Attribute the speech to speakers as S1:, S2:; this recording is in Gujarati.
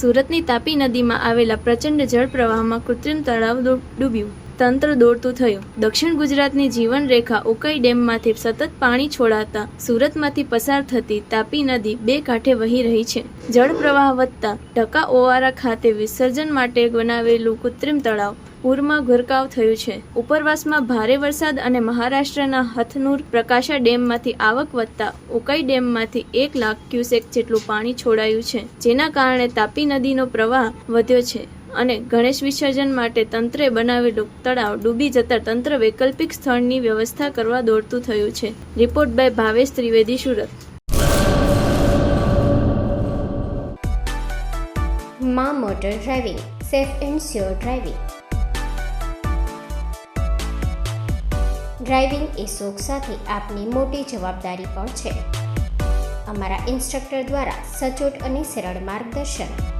S1: સુરતની તાપી નદીમાં આવેલા પ્રચંડ જળ પ્રવાહમાં કૃત્રિમ તળાવ ડૂબ્યું. તંત્ર દોડતું થયું. દક્ષિણ ગુજરાતની જીવનરેખા ઉકાઈ ડેમમાંથી સતત પાણી છોડાતા સુરતમાંથી પસાર થતી તાપી નદી બે કાંઠે વહી રહી છે. જળ પ્રવાહ વધતા ઢકા ઓવારા ખાતે વિસર્જન માટે બનાવેલું કૃત્રિમ તળાવ પૂરમાં ગરકાવ થયું છે. ઉપરવાસમાં ભારે વરસાદ અને મહારાષ્ટ્રના હથનુર પ્રકાશા ડેમમાંથી આવક વધતા ઉકાઈ ડેમમાંથી એક લાખ ક્યુસેક જેટલું પાણી છોડાયું છે, જેના કારણે તાપી નદીનો પ્રવાહ વધ્યો છે. અને ગણેશ વિસર્જન માટે તંત્રે બનાવેલું તળાવ ડૂબી જતા તંત્ર વૈકલ્પિક સ્થળની વ્યવસ્થા કરવા દોડતું થયું છે. Report by Bhavesh Trivedi, Surat.
S2: મા motor driving, safe and sure driving. Driving એ શોખ સાથે આપની મોટી જવાબદારી પણ છે. અમારા ઇન્સ્ટ્રક્ટર દ્વારા સચોટ અને સરળ માર્ગદર્શન.